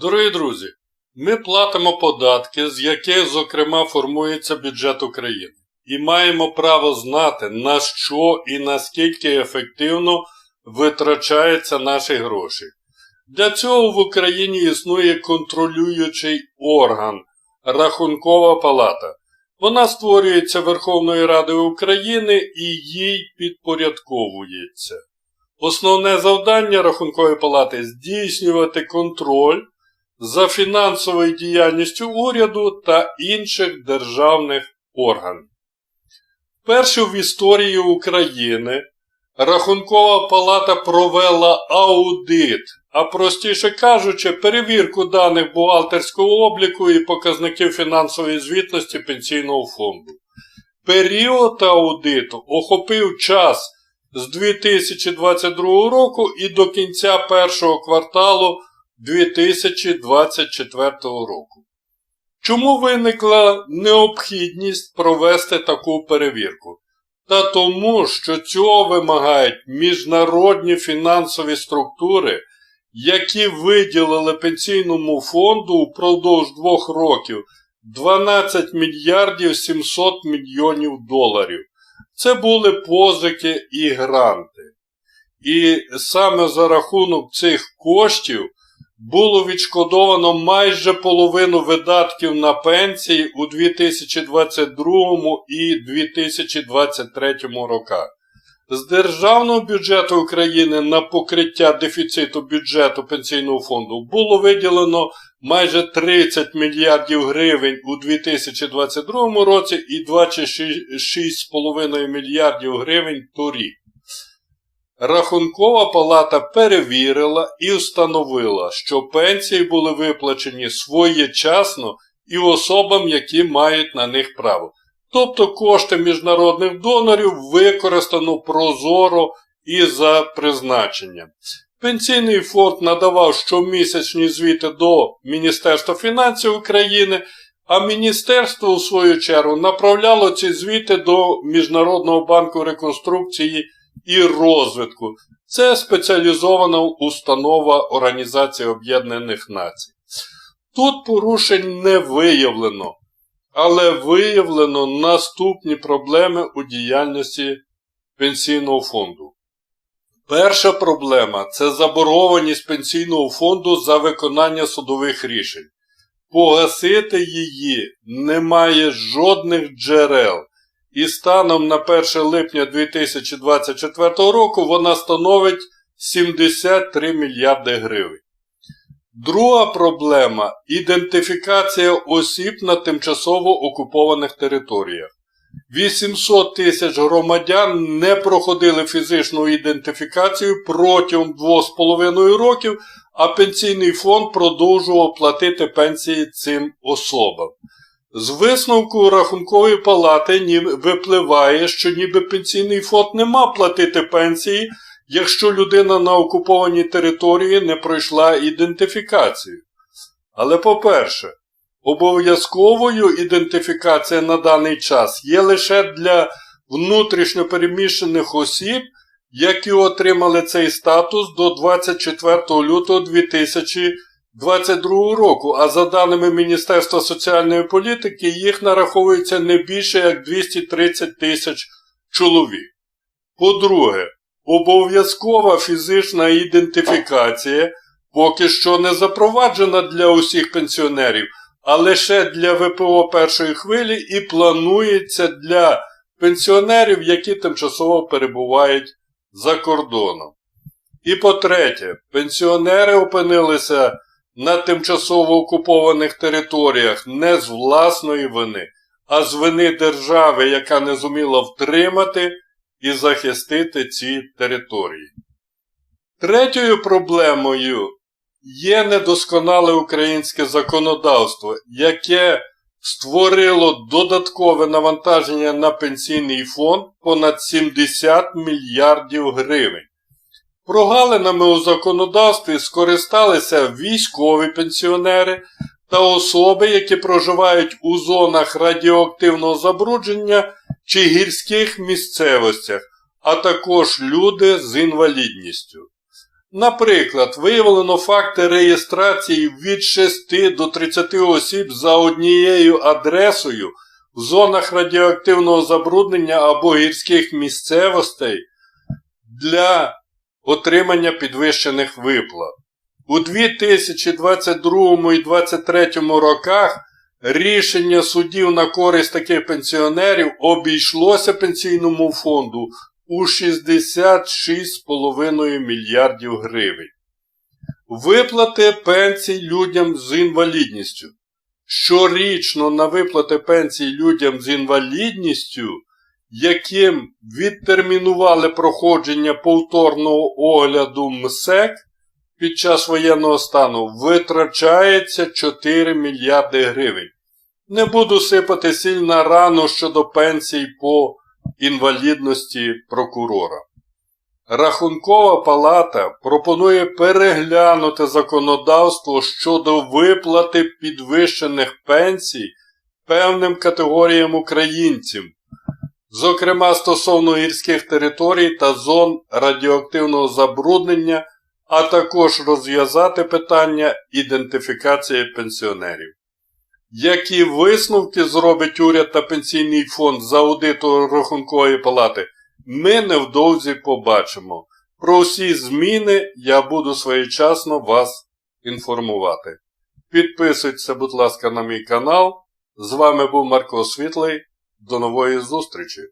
Дорогі друзі, ми платимо податки, з яких, зокрема, формується бюджет України, і маємо право знати, на що і наскільки ефективно витрачаються наші гроші. Для цього в Україні існує контролюючий орган Рахункова палата. Вона створюється Верховною Радою України і їй підпорядковується. Основне завдання Рахункової палати здійснювати контроль за фінансовою діяльністю уряду та інших державних органів. Вперше в історії України Рахункова палата провела аудит, а простіше кажучи, перевірку даних бухгалтерського обліку і показників фінансової звітності пенсійного фонду. Період аудиту охопив час з 2022 року і до кінця першого кварталу 2024 року. Чому виникла необхідність провести таку перевірку? Та тому, що цього вимагають міжнародні фінансові структури, які виділили пенсійному фонду упродовж двох років 12 мільярдів 700 мільйонів доларів. Це були позики і гранти. І саме за рахунок цих коштів було відшкодовано майже половину видатків на пенсії у 2022 і 2023 роках. З Державного бюджету України на покриття дефіциту бюджету пенсійного фонду було виділено майже 30 мільярдів гривень у 2022 році і 26,5 мільярдів гривень торік. Рахункова палата перевірила і встановила, що пенсії були виплачені своєчасно і особам, які мають на них право. Тобто кошти міжнародних донорів використано прозоро і за призначенням. Пенсійний фонд надавав щомісячні звіти до Міністерства фінансів України, а міністерство, у свою чергу, направляло ці звіти до Міжнародного банку реконструкції і розвитку. Це спеціалізована установа Організації Об'єднаних Націй. Тут порушень не виявлено, але виявлено наступні проблеми у діяльності пенсійного фонду. Перша проблема це заборгованість пенсійного фонду за виконання судових рішень. Погасити її немає жодних джерел. І станом на 1 липня 2024 року вона становить 73 мільярди гривень. Друга проблема ідентифікація осіб на тимчасово окупованих територіях. 800 тисяч громадян не проходили фізичну ідентифікацію протягом 2,5 років, а пенсійний фонд продовжував платити пенсії цим особам. З висновку Рахункової палати випливає, що ніби пенсійний фонд не мав платити пенсії, якщо людина на окупованій території не пройшла ідентифікацію. Але по-перше, обов'язковою ідентифікація на даний час є лише для внутрішньопереміщених осіб, які отримали цей статус до 24 лютого 2022 року, а за даними Міністерства соціальної політики, їх нараховується не більше як 230 тисяч чоловік. По-друге, обов'язкова фізична ідентифікація поки що не запроваджена для усіх пенсіонерів, а лише для ВПО першої хвилі і планується для пенсіонерів, які тимчасово перебувають за кордоном. І по-третє, пенсіонери опинилися на тимчасово окупованих територіях не з власної вини, а з вини держави, яка не зуміла втримати і захистити ці території. Третьою проблемою є недосконале українське законодавство, яке створило додаткове навантаження на пенсійний фонд понад 70 мільярдів гривень. Прогалинами у законодавстві скористалися військові пенсіонери та особи, які проживають у зонах радіоактивного забрудження чи гірських місцевостях, а також люди з інвалідністю. Наприклад, виявлено факти реєстрації від 6 до 30 осіб за однією адресою в зонах радіоактивного забруднення або гірських місцевостей для отримання підвищених виплат. У 2022 і 2023 роках рішення судів на користь таких пенсіонерів обійшлося пенсійному фонду у 66,5 мільярдів гривень. Виплати пенсій людям з інвалідністю. Щорічно на виплати пенсій людям з інвалідністю, яким відтермінували проходження повторного огляду МСЕК під час воєнного стану, витрачається 4 мільярди гривень. Не буду сипати сіль на рану щодо пенсій по інвалідності прокурора. Рахункова палата пропонує переглянути законодавство щодо виплати підвищених пенсій певним категоріям українців, зокрема стосовно гірських територій та зон радіоактивного забруднення, а також розв'язати питання ідентифікації пенсіонерів. Які висновки зробить уряд та пенсійний фонд за аудиту Рахункової палати, ми невдовзі побачимо. Про всі зміни я буду своєчасно вас інформувати. Підписуйтесь, будь ласка, на мій канал. З вами був Марко Світлий. До нової зустрічі!